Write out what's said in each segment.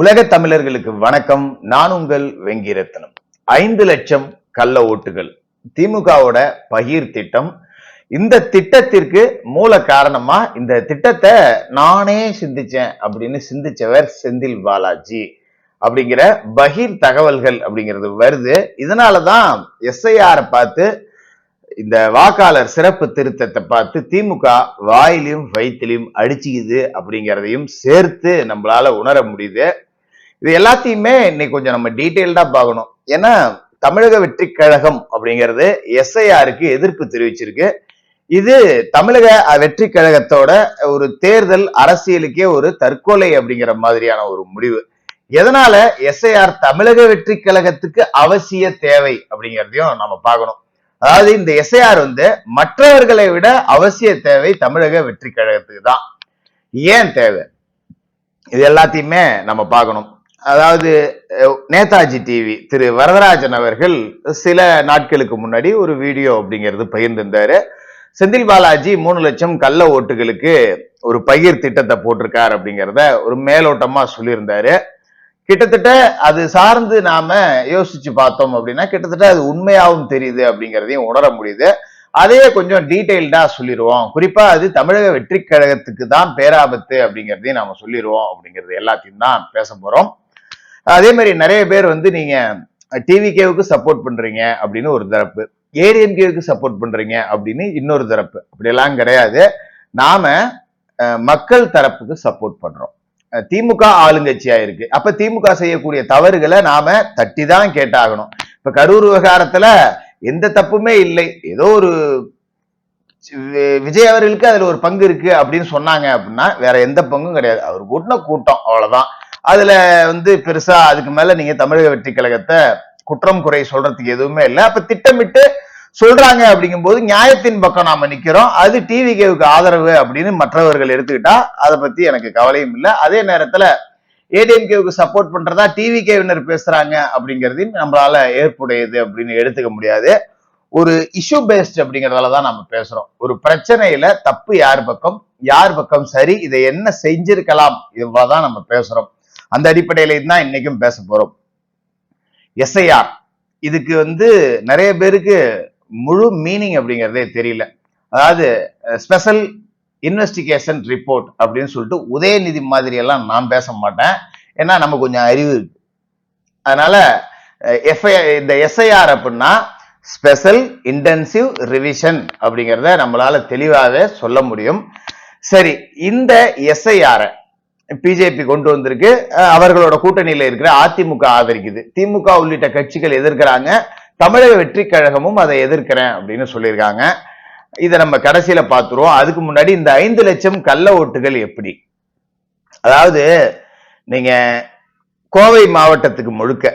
உலக தமிழர்களுக்கு வணக்கம். நான் உங்கள் வெங்கிரத்னம் ஐந்து லட்சம் கள்ள ஓட்டுகள். திமுகவோட பகிர் திட்டம். இந்த திட்டத்திற்கு மூல காரணமா இந்த திட்டத்தை நானே சிந்திச்சேன் அப்படின்னு சிந்திச்சவர் செந்தில் பாலாஜி அப்படிங்கிற பகிர் தகவல்கள் அப்படிங்கிறது வருது. இதனாலதான் எஸ்ஐஆரை பார்த்து இந்த வாக்காளர் சிறப்பு திருத்தத்தை பார்த்து திமுக வாயிலையும் வயிற்றிலையும் அடிச்சுக்குது அப்படிங்கிறதையும் சேர்த்து நம்மளால உணர முடியுது. இது எல்லாத்தையுமே இன்னைக்கு கொஞ்சம் நம்ம டீட்டெயில்டா பார்க்கணும். ஏன்னா தமிழக வெற்றி கழகம் அப்படிங்கிறது எஸ்ஐஆருக்கு எதிர்ப்பு தெரிவிச்சிருக்கு. இது தமிழக வெற்றி கழகத்தோட ஒரு தேர்தல் அரசியலுக்கே ஒரு தற்கொலை அப்படிங்கிற மாதிரியான ஒரு முடிவு. எதனால எஸ்ஐஆர் தமிழக வெற்றி கழகத்துக்கு அவசிய தேவை அப்படிங்கிறதையும் நம்ம பார்க்கணும். அதாவது இந்த எஸ்ஐஆர் வந்து மற்றவர்களை விட அவசிய தேவை தமிழக வெற்றி கழகத்துக்கு தான் ஏன் தேவை? இது எல்லாத்தையுமே நம்ம பார்க்கணும். அதாவது நேதாஜி டிவி திரு வரதராஜன் அவர்கள் சில நாட்களுக்கு முன்னாடி ஒரு வீடியோ அப்படிங்கிறது பகிர்ந்திருந்தாரு. செந்தில் பாலாஜி மூணு லட்சம் கள்ள ஓட்டுகளுக்கு ஒரு பகிர் திட்டத்தை போட்டிருக்கார் அப்படிங்கிறத ஒரு மேலோட்டமா சொல்லியிருந்தாரு. கிட்டத்தட்ட அது சார்ந்து நாம யோசிச்சு பார்த்தோம் அப்படின்னா கிட்டத்தட்ட அது உண்மையாகவும் தெரியுது அப்படிங்கிறதையும் உணர முடியுது. அதையே கொஞ்சம் டீட்டெயில்டா சொல்லிடுவோம் குறிப்பா அது தமிழக வெற்றி கழகத்துக்கு தான் பேராபத்து அப்படிங்கிறதையும் நாம சொல்லிடுவோம் அப்படிங்கிறது எல்லாத்தையும் தான் பேச போறோம். அதே மாதிரி நிறைய பேர் வந்து நீங்க டிவிகேவுக்கு சப்போர்ட் பண்றீங்க அப்படின்னு ஒரு தரப்பு ஏடிஎம்கேவுக்கு சப்போர்ட் பண்றீங்க அப்படின்னு இன்னொரு தரப்பு. அப்படியெல்லாம் கிடையாது. நாம மக்கள் தரப்புக்கு சப்போர்ட் பண்றோம். திமுக ஆளுங்கட்சியா இருக்கு அப்ப திமுக செய்யக்கூடிய தவறுகளை நாம தட்டி தான் கேட்டாகணும். இப்ப கரூர் விவகாரத்துல எந்த தப்புமே இல்லை. ஏதோ ஒரு விஜய் அவர்களுக்கு அதுல ஒரு பங்கு இருக்கு அப்படின்னு சொன்னாங்க அப்படின்னா வேற எந்த பங்கும் கிடையாது. அவர் கூட்டின கூட்டம் அவ்வளவுதான். அதுல வந்து பெருசா அதுக்கு மேல நீங்க தமிழக வெற்றி கழகத்தை குற்றம் குறை சொல்றதுக்கு எதுவுமே இல்லை. அப்ப திட்டமிட்டு சொல்றாங்க அப்படிங்கும்போது நியாயத்தின் பக்கம் நாம நிக்கிறோம். அது டிவி கேவுக்கு ஆதரவு அப்படின்னு மற்றவர்கள் எடுத்துக்கிட்டா அதை பத்தி எனக்கு கவலையும் இல்லை. அதே நேரத்துல ஏடிஎம்கேவுக்கு சப்போர்ட் பண்றதா டிவி கேவினர் பேசுறாங்க அப்படிங்கிறதையும் நம்மளால ஏற்புடையது அப்படின்னு எடுத்துக்க முடியாது. ஒரு இஷ்யூ பேஸ்ட் அப்படிங்கறதால தான் நம்ம பேசுறோம். ஒரு பிரச்சனையில தப்பு யார் பக்கம் யார் பக்கம் சரி இதை என்ன செஞ்சிருக்கலாம் இவ்வளவுதான் நம்ம பேசுறோம். அந்த அடிப்படையில தான் இன்னைக்கும் பேச போறோம். எஸ்ஐஆர் இதுக்கு வந்து நிறைய பேருக்கு முழு மீனிங் அப்படிங்கிறதே தெரியல. அதாவது ஸ்பெஷல் இன்வெஸ்டிகேஷன் ரிப்போர்ட் அப்படின்னு சொல்லிட்டு உதயநிதி மாதிரியெல்லாம் நான் பேச மாட்டேன். ஏன்னா நம்ம கொஞ்சம் அறிவு இருக்கு. அதனால எஃப்ஐ இந்த எஸ்ஐஆர் அப்படின்னா ஸ்பெஷல் இன்டென்சிவ் ரிவிஷன் அப்படிங்கிறத நம்மளால தெளிவாகவே சொல்ல முடியும். சரி இந்த எஸ்ஐஆரை பிஜேபி கொண்டு வந்திருக்கு. அவர்களோட கூட்டணியில இருக்கிற அதிமுக ஆதரிக்குது. திமுக உள்ளிட்ட கட்சிகள் எதிர்க்கிறாங்க. தமிழக வெற்றி கழகமும் அதை எதிர்க்கிறேன் அப்படின்னு சொல்லியிருக்காங்க. இதை நம்ம கடைசியில பார்த்துருவோம். அதுக்கு முன்னாடி இந்த ஐந்து லட்சம் கள்ள ஓட்டுகள் எப்படி? அதாவது நீங்க கோவை மாவட்டத்துக்கு முழுக்க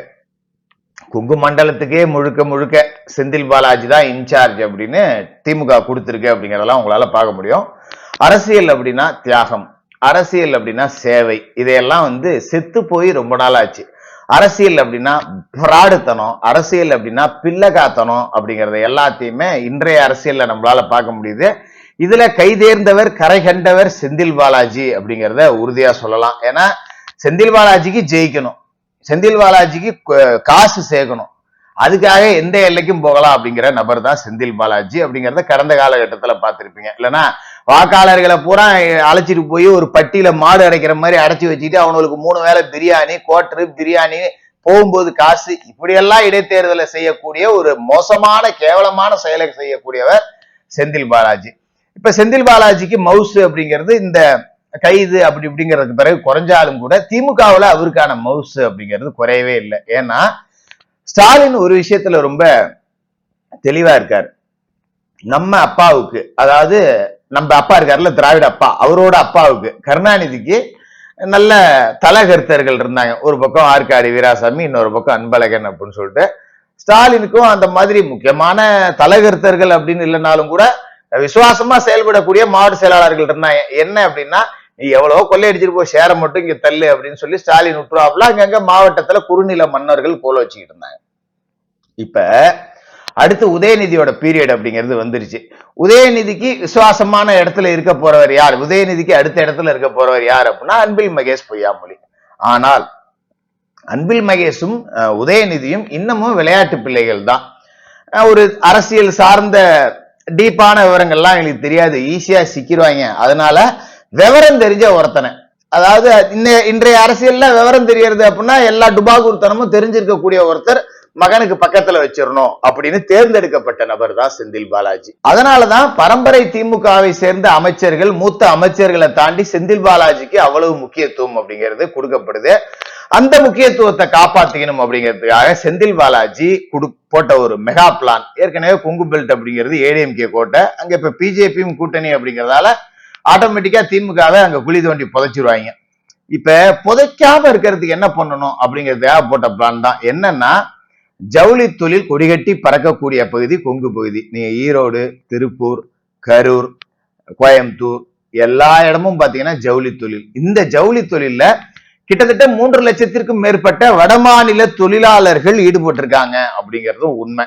குங்கு மண்டலத்துக்கே முழுக்க முழுக்க செந்தில் பாலாஜி தான் இன்சார்ஜ் அப்படின்னு திமுக கொடுத்துருக்கு அப்படிங்கிறதெல்லாம் உங்களால பார்க்க முடியும். அரசியல் அப்படின்னா தியாகம் அரசியல் அப்படின்னா சேவை இதையெல்லாம் வந்து செத்து போய் ரொம்ப நாள் ஆச்சு அரசியல் அப்படின்னா பிராடுத்தனம் அரசியல் அப்படின்னா பிள்ளைகாத்தனம் அப்படிங்கிறத எல்லாத்தையுமே இன்றைய அரசியல்ல நம்மளால பார்க்க முடியுது. இதுல கைதேர்ந்தவர் கரை கண்டவர் செந்தில் பாலாஜி அப்படிங்கிறத உறுதியா சொல்லலாம். ஏன்னா செந்தில் பாலாஜிக்கு ஜெயிக்கணும். செந்தில் பாலாஜிக்கு காசு சேர்க்கணும். அதுக்காக எந்த எல்லைக்கும் போகலாம் அப்படிங்கிற நபர் தான் செந்தில் பாலாஜி அப்படிங்கிறத கடந்த காலகட்டத்தில் பார்த்திருப்பீங்க. இல்லைன்னா வாக்காளர்களை பூரா அழைச்சிட்டு போய் ஒரு பட்டியில மாடு அடைக்கிற மாதிரி அடைச்சி வச்சுட்டு அவங்களுக்கு மூணு வேளை பிரியாணி கோட்டரு பிரியாணி போகும்போது காசு இப்படியெல்லாம் இடைத்தேர்தலை செய்யக்கூடிய ஒரு மோசமான கேவலமான செயலை செய்யக்கூடியவர் செந்தில் பாலாஜி. இப்ப செந்தில் பாலாஜிக்கு மவுசு அப்படிங்கிறது இந்த கைது அப்படி இப்படிங்கிறதுக்கு பிறகு குறைஞ்சாலும் கூட திமுகவுல அவருக்கான மவுசு அப்படிங்கிறது குறையவே இல்லை. ஏன்னா ஸ்டாலின் ஒரு விஷயத்துல ரொம்ப தெளிவா இருக்கார். நம்ம அப்பாவுக்கு அதாவது நம்ம அப்பா இருக்காருல்ல திராவிட அப்பா. அவரோட அப்பாவுக்கு. கருணாநிதிக்கு நல்ல தலகர்த்தர்கள் இருந்தாங்க. ஒரு பக்கம் ஆற்காடி வீராசாமி இன்னொரு பக்கம் அன்பழகன் அப்படின்னு சொல்லிட்டு. ஸ்டாலினுக்கும் அந்த மாதிரி முக்கியமான தலகர்த்தர்கள் அப்படின்னு இல்லைனாலும் கூட விசுவாசமா செயல்படக்கூடிய மாவட்ட செயலாளர்கள் இருந்தாங்க. என்ன அப்படின்னா நீ எவ்வளவோ கொள்ளையடிச்சிட்டு போய் சேர மட்டும் இங்க தள்ளு அப்படின்னு சொல்லி ஸ்டாலின் விட்டுருவாப்ல அங்கங்க மாவட்டத்துல குறுநில மன்னர்கள் போல வச்சுக்கிட்டு இருந்தாங்க. இப்ப அடுத்து உதயநிதியோட பீரியட் அப்படிங்கிறது வந்துருச்சு. உதயநிதிக்கு விசுவாசமான இடத்துல இருக்க போறவர் யார்? உதயநிதிக்கு அடுத்த இடத்துல இருக்க போறவர் யார் அப்படின்னா அன்பில் மகேஷ் பொய்யாமொழி. ஆனால் அன்பில் மகேஷும் உதயநிதியும் இன்னமும் விளையாட்டு பிள்ளைகள் தான். ஒரு அரசியல் சார்ந்த டீப்பான விவரங்கள்லாம் எங்களுக்கு தெரியாது. ஈஸியா சிக்கிடுவாங்க அதனால விவரம் தெரிஞ்ச ஒருத்தனை. அதாவது இன்னைய இன்றைய அரசியல்ல விவரம் தெரியறது அப்படின்னா எல்லா டுபாகூர்த்தனமும் தெரிஞ்சிருக்கக்கூடிய ஒருத்தர் மகனுக்கு பக்கத்துல வச்சிடணும் அப்படின்னு தேர்ந்தெடுக்கப்பட்ட நபர் தான் செந்தில் பாலாஜி. அதனாலதான் பரம்பரை திமுகவை சேர்ந்த அமைச்சர்கள் மூத்த அமைச்சர்களை தாண்டி செந்தில் பாலாஜிக்கு அவ்வளவு முக்கியத்துவம் அப்படிங்கிறது கொடுக்கப்படுது. அந்த முக்கியத்துவத்தை காப்பாத்திக்கணும் அப்படிங்கிறதுக்காக செந்தில் பாலாஜி குடு போட்ட ஒரு மெகா பிளான். ஏற்கனவே கொங்கு பெல்ட் அப்படிங்கிறது ஏடிஎம்கே கோட்டை அங்க இப்ப பிஜேபியும் கூட்டணி அப்படிங்கிறதால ஆட்டோமேட்டிக்கா திமுகவை அங்க குழி தோண்டி புதைச்சிருவாங்க. இப்ப புதைக்காம இருக்கிறதுக்கு என்ன பண்ணணும் அப்படிங்கிறதுக்காக போட்ட பிளான் தான். என்னன்னா ஜவுளி தொழில் கொடிகட்டி பறக்கக்கூடிய பகுதி கொங்கு பகுதி. நீங்க ஈரோடு திருப்பூர் கரூர் கோயம்புத்தூர் எல்லா இடமும் பாத்தீங்கன்னா ஜவுளி தொழில் இந்த ஜவுளி தொழில்ல கிட்டத்தட்ட மூன்று லட்சத்திற்கும் மேற்பட்ட வடமாநில தொழிலாளர்கள் ஈடுபட்டிருக்காங்க அப்படிங்கிறதும் உண்மை.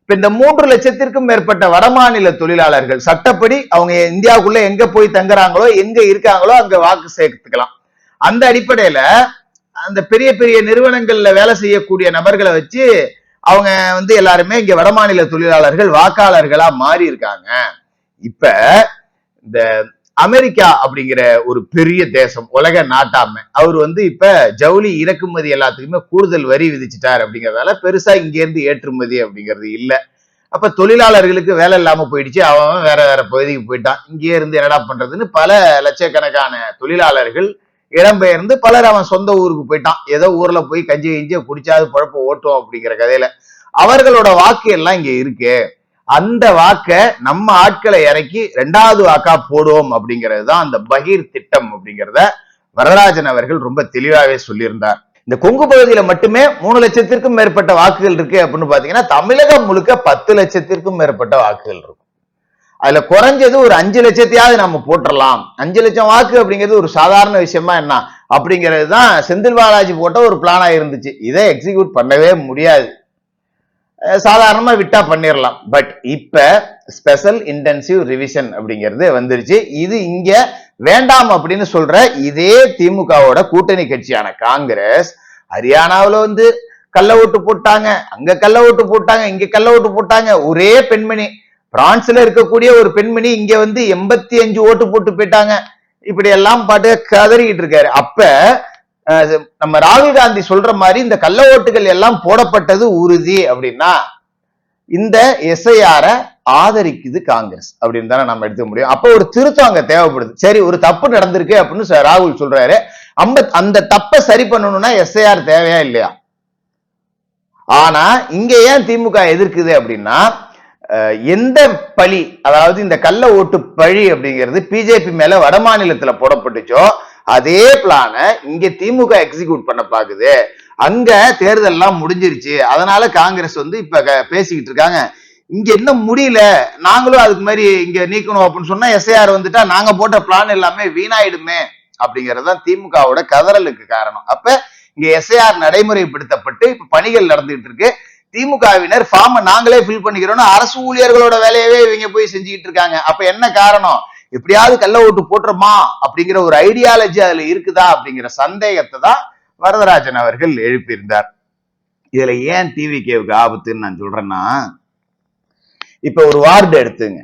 இப்ப இந்த மூன்று லட்சத்திற்கும் மேற்பட்ட வடமாநில தொழிலாளர்கள் சட்டப்படி அவங்க இந்தியாவுக்குள்ள எங்க போய் தங்குறாங்களோ எங்க இருக்காங்களோ அங்க வாக்கு சேர்த்துக்கலாம் அந்த அடிப்படையில அந்த பெரிய பெரிய நிறுவனங்கள்ல வேலை செய்யக்கூடிய நபர்களை வச்சு அவங்க வந்து எல்லாருமே இங்க வடமாநில தொழிலாளர்கள் வாக்காளர்களா மாறி இருக்காங்க. இப்ப இந்த அமெரிக்கா அப்படிங்கிற ஒரு பெரிய தேசம் உலக நாட்டாமை அவர் வந்து இப்ப ஜவுளி இறக்குமதி எல்லாத்துக்குமே கூடுதல் வரி விதிச்சிட்டார் அப்படிங்கறதால பெருசா இங்க இருந்து ஏற்றுமதி அப்படிங்கிறது இல்ல. அப்ப தொழிலாளர்களுக்கு வேலை இல்லாம போயிடுச்சு அவன் அவன் வேற வேற பகுதிக்கு போயிட்டான். இங்கே இருந்து என்னடா பண்றதுன்னு பல லட்சக்கணக்கான தொழிலாளர்கள் இடம்பெயர்ந்து பலர் அவன் சொந்த ஊருக்கு போயிட்டான். ஏதோ ஊர்ல போய் கஞ்சி கஞ்சியை குடிச்சாது பழப்ப ஓட்டும் அப்படிங்கிற கதையில அவர்களோட வாக்கு எல்லாம் இங்க இருக்கு. அந்த வாக்க நம்ம ஆட்களை இறக்கி ரெண்டாவது வாக்கா போடுவோம் அப்படிங்கிறது தான் அந்த பகீர் திட்டம் அப்படிங்கிறத வரராஜன் அவர்கள் ரொம்ப தெளிவாகவே சொல்லியிருந்தார். இந்த கொங்கு பகுதியில மட்டுமே மூணு லட்சத்திற்கும் மேற்பட்ட வாக்குகள் இருக்கு அப்படின்னு பாத்தீங்கன்னா தமிழகம் முழுக்க பத்து லட்சத்திற்கும் மேற்பட்ட வாக்குகள் இருக்கும். அதுல குறைஞ்சது ஒரு அஞ்சு லட்சத்தையாவது நம்ம போட்டுடலாம் அஞ்சு லட்சம் வாக்கு அப்படிங்கிறது ஒரு சாதாரண விஷயமா என்ன? அப்படிங்கிறது தான் செந்தில் பாலாஜி போட்ட ஒரு பிளானா இருந்துச்சு. இதை எக்ஸிக்யூட் பண்ணவே முடியாது. சாதாரணமா விட்டா பண்ணிடலாம் பட் இப்ப ஸ்பெஷல் இன்டென்சிவ் ரிவிஷன் அப்படிங்கிறது வந்துருச்சு. இது இங்க வேண்டாம் அப்படின்னு சொல்ற இதே திமுகவோட கூட்டணி கட்சியான காங்கிரஸ் ஹரியானாவுல வந்து கள்ள ஓட்டு போட்டாங்க அங்க கள்ள ஓட்டு போட்டாங்க இங்க கள்ள ஓட்டு போட்டாங்க. ஒரே பெண்மணி பிரான்ஸ்ல இருக்கக்கூடிய ஒரு பெண்மணி இங்க வந்து எண்பத்தி அஞ்சு ஓட்டு போட்டு போயிட்டாங்க. இப்படி எல்லாம் பாட்டு கதறிக்கிட்டு இருக்காரு. அப்ப நம்ம ராகுல் காந்தி சொல்ற மாதிரி இந்த கள்ள ஓட்டுகள் எல்லாம் போடப்பட்டது உறுதி அப்படின்னா இந்த எஸ்ஐஆர ஆதரிக்குது காங்கிரஸ் அப்படின்னு தானே நம்ம எடுத்துக்க முடியும். அப்போ ஒரு திருத்தம் அங்க தேவைப்படுது. சரி ஒரு தப்பு நடந்திருக்கு அப்படின்னு ராகுல் சொல்றாரு. அம்பத் அந்த தப்பை சரி பண்ணணும்னா எஸ்ஐஆர் தேவையா இல்லையா? ஆனா இங்க ஏன் திமுக எதிர்க்குது அப்படின்னா எந்த பழி அதாவது இந்த கள்ள ஓட்டு பழி அப்படிங்கிறது பிஜேபி மேல வட மாநிலத்துல போடப்பட்டுச்சோ அதே பிளான இங்க திமுக எக்ஸிக்யூட் பண்ண பாக்குது. அங்க தேர்தல் எல்லாம் முடிஞ்சிருச்சு. அதனால காங்கிரஸ் வந்து இப்ப க- பேசிக்கிட்டு இருக்காங்க. இங்க என்ன முடியல? நாங்களும் அதுக்கு மாதிரி இங்க நீக்கணும் அப்படின்னு சொன்னா எஸ்ஐஆர் வந்துட்டா நாங்க போட்ட பிளான் எல்லாமே வீணாயிடுமே அப்படிங்கிறது தான் திமுகவோட கதறலுக்கு காரணம். அப்ப இங்க எஸ்ஐஆர் நடைமுறைப்படுத்தப்பட்டு இப்ப பணிகள் நடந்துட்டு இருக்கு. திமுகவினர் ஃபார்ம் நாங்களே ஃபில் பண்ணிக்கிறோம்னு அரசு ஊழியர்களோட வேலையவே இவங்க போய் செஞ்சுக்கிட்டு இருக்காங்க. அப்ப என்ன காரணம்? எப்படியாவது கள்ள ஓட்டு போட்டுருமா அப்படிங்கிற ஒரு ஐடியாலஜி அதுல இருக்குதா? அப்படிங்கிற சந்தேகத்தை தான் வரதராஜன் அவர்கள் எழுப்பியிருந்தார். இதுல ஏன் டிவிகேவுக்கு ஆபத்துன்னு நான் சொல்றேன்னா இப்ப ஒரு வார்டு எடுத்துங்க.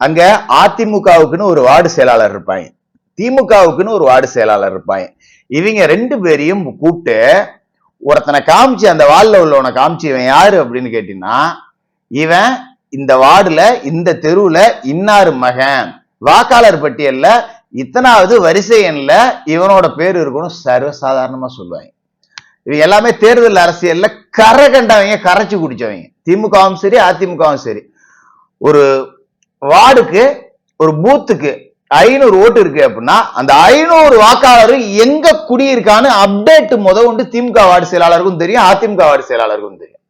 அங்க அதிமுகவுக்குன்னு ஒரு வார்டு செயலாளர் இருப்பாங்க. திமுகவுக்குன்னு ஒரு வார்டு செயலாளர் இருப்பாங்க. இவங்க ரெண்டு பேரையும் கூப்பிட்டு ஒருத்தனை காமிச்சு அந்த வார்டில் உள்ளவனை காமிச்சு இவன் யாரு அப்படின்னு கேட்டீங்கன்னா இவன் இந்த வார்டுல இந்த தெருவுல இன்னாரு மகன். வாக்காளர் பட்டியல்ல இத்தனாவது வரிசை எண்ல இவனோட பேர் இருக்கணும் சர்வசாதாரணமா சொல்லுவாங்க. இவங்க எல்லாமே தேர்தல் அரசியல்ல கரை கண்டவங்க கரைச்சு குடிச்சவங்க. திமுகவும் சரி அதிமுகவும் சரி. ஒரு வார்டுக்கு ஒரு பூத்துக்கு ஐநூறு ஓட்டு இருக்கு அப்படின்னா அந்த ஐநூறு வாக்காளரும் எங்க குடியிருக்கான்னு அப்டேட் முத கொண்டு திமுக வார்டு செயலாளருக்கும் தெரியும் அதிமுக வார்டு செயலாளருக்கும் தெரியும்.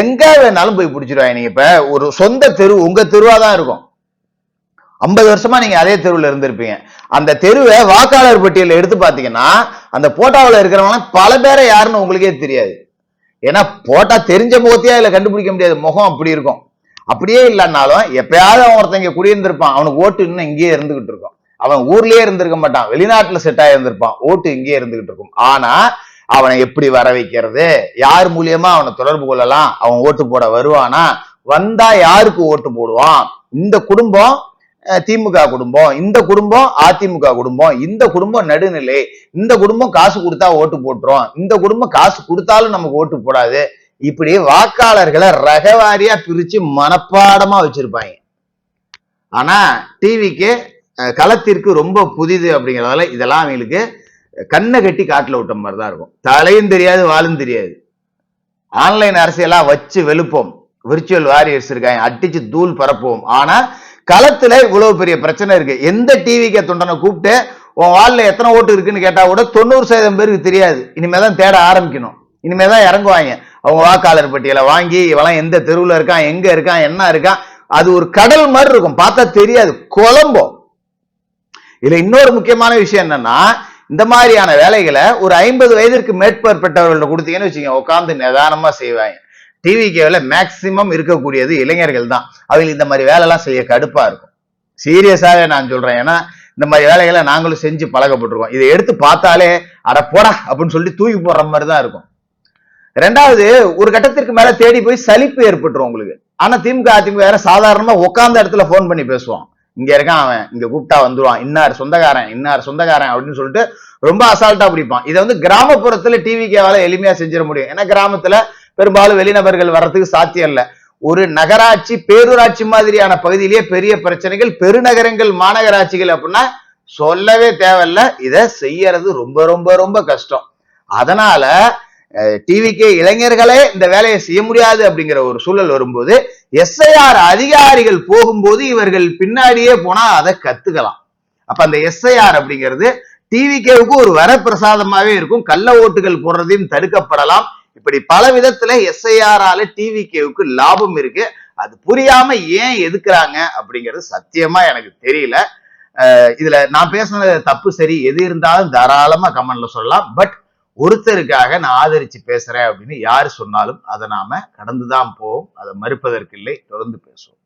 எங்க வேணாலும் போய் பிடிச்சிருவாங்க. நீங்க இப்ப ஒரு சொந்த தெரு உங்க தெருவா தான் இருக்கும். ஐம்பது வருஷமா நீங்க அதே தெருவுல இருந்திருப்பீங்க. அந்த தெருவை வாக்காளர் பட்டியலில் எடுத்து பாத்தீங்கன்னா அந்த போட்டாவில் இருக்கிறவங்க பல பேரை யாருன்னு உங்களுக்கே தெரியாது. ஏன்னா போட்டா தெரிஞ்ச முகத்தையா இல்லை கண்டுபிடிக்க முடியாது முகம் அப்படி இருக்கும். அப்படியே இல்லைன்னாலும் எப்பயாவது அவன் ஒருத்தங்க குடியிருந்திருப்பான். அவனுக்கு ஓட்டு இன்னும் இங்கேயே இருந்துகிட்டு இருக்கும். அவன் ஊர்லயே இருந்திருக்க மாட்டான். வெளிநாட்டுல செட் ஆயிருந்திருப்பான் ஓட்டு இங்கேயே இருந்துகிட்டு இருக்கும். ஆனா அவனை எப்படி வர வைக்கிறது? யார் மூலியமா அவனை தொடர்பு கொள்ளலாம்? அவன் ஓட்டு போட வருவானா? வந்தா யாருக்கு ஓட்டு போடுவான்? இந்த குடும்பம் திமுக குடும்பம் இந்த குடும்பம் அதிமுக குடும்பம் இந்த குடும்பம் நடுநிலை இந்த குடும்பம் காசு கொடுத்தா ஓட்டு போட்டுரும் இந்த குடும்பம் காசு கொடுத்தாலும் நமக்கு ஓட்டு போடாது. இப்படி வாக்காளர்களை ரகவாரியா பிரிச்சு மனப்பாடமா வச்சிருப்பாங்க. ஆனா டிவிக்கு களத்திற்கு ரொம்ப புதிது அப்படிங்கிறதால இதெல்லாம் அவங்களுக்கு கண்ணை கட்டி காட்டில் விட்ட மாதிரி தான் இருக்கும். தலையும் தெரியாது வாலும் தெரியாது. ஆன்லைன் அரசியலாம் வச்சு வெளுப்போம். விர்ச்சுவல் வாரியர்ஸ் இருக்காங்க அடிச்சு தூள் பரப்புவோம். ஆனா களத்துல இவ்வளவு பெரிய பிரச்சனை இருக்கு. எந்த டிவிக்கு தொண்டனை கூப்பிட்டு உன் வால்ல எத்தனை ஓட்டு இருக்குன்னு கேட்டா கூட தொண்ணூறு சதவீதம் பேருக்கு தெரியாது. இனிமேல் தான் தேட ஆரம்பிக்கணும். இனிமே தான் இறங்குவாங்க. அவங்க வாக்காளர் பட்டியலை வாங்கி இவெல்லாம் எந்த தெருவில் இருக்கான் எங்கே இருக்கான் என்ன இருக்கான் அது ஒரு கடல் மாதிரி இருக்கும். பார்த்தா தெரியாது. குழம்பும் இதில் இன்னொரு முக்கியமான விஷயம் என்னன்னா இந்த மாதிரியான வேலைகளை ஒரு ஐம்பது வயதிற்கு மேற்பட்டவர்கள்ட்ட கொடுத்தீங்கன்னு வச்சுக்கோங்க உட்காந்து நிதானமாக செய்வாங்க. டிவி கேவில் மேக்சிமம் இருக்கக்கூடியது இளைஞர்கள் தான். அவங்களுக்கு இந்த மாதிரி வேலைலாம் செய்ய கடுப்பாக இருக்கும். சீரியஸாகவே நான் சொல்கிறேன் ஏன்னா இந்த மாதிரி வேலைகளை நாங்களும் செஞ்சு பழகப்பட்டிருக்கோம். இதை எடுத்து பார்த்தாலே அட போடா அப்படின்னு சொல்லி தூக்கி போடுற மாதிரி தான் இருக்கும். ரெண்டாவது ஒரு கட்டத்திற்கு மேல தேடி போய் சலிப்பு ஏற்பட்டுரும் உங்களுக்கு. ஆனா திமுக அதிமுக வேற சாதாரணமா உட்காந்த இடத்துல ஃபோன் பண்ணி பேசுவான். இங்க இருக்கான் அவன் இங்க கூப்பிட்டா வந்துருவான். இன்னார் சொந்தக்காரன் இன்னார் சொந்தக்காரன் அப்படின்னு சொல்லிட்டு ரொம்ப அசால்ட்டா பிடிப்பான். இதை வந்து கிராமப்புறத்துல டிவி கேவால எளிமையா செஞ்சிட முடியும். ஏன்னா கிராமத்துல பெரும்பாலும் வெளிநபர்கள் வர்றதுக்கு சாத்தியம் இல்லை. ஒரு நகராட்சி பேரூராட்சி மாதிரியான பகுதியிலேயே பெரிய பிரச்சனைகள் பெருநகரங்கள் மாநகராட்சிகள் அப்படின்னா சொல்லவே தேவையில்ல. இதை செய்யறது ரொம்ப ரொம்ப ரொம்ப கஷ்டம். அதனால டிவிக்கே இளைஞர்களே இந்த வேலையை செய்ய முடியாது அப்படிங்கிற ஒரு சூழல் வரும்போது எஸ்ஐஆர் அதிகாரிகள் போகும்போது இவர்கள் பின்னாடியே போனா அதை கத்துக்கலாம். அப்ப அந்த எஸ்ஐஆர் அப்படிங்கிறது டிவிகேவுக்கு ஒரு வரப்பிரசாதமாவே இருக்கும். கள்ள ஓட்டுகள் போடுறதையும் தடுக்கப்படலாம். இப்படி பல விதத்துல எஸ்ஐஆரால டிவிகேவுக்கு லாபம் இருக்கு. அது புரியாம ஏன் எதுக்குறாங்க அப்படிங்கிறது சத்தியமா எனக்கு தெரியல. இதுல நான் பேசுனது தப்பு சரி எது இருந்தாலும் தாராளமா கமெண்ட்ல சொல்லலாம். பட் ஒருத்தருக்காக நான் ஆதரிச்சு பேசுறேன் அப்படின்னு யார் சொன்னாலும் அதை நாம கடந்துதான் போவோம். அதை மறுப்பதற்கு இல்லை தொடர்ந்து பேசுவோம்.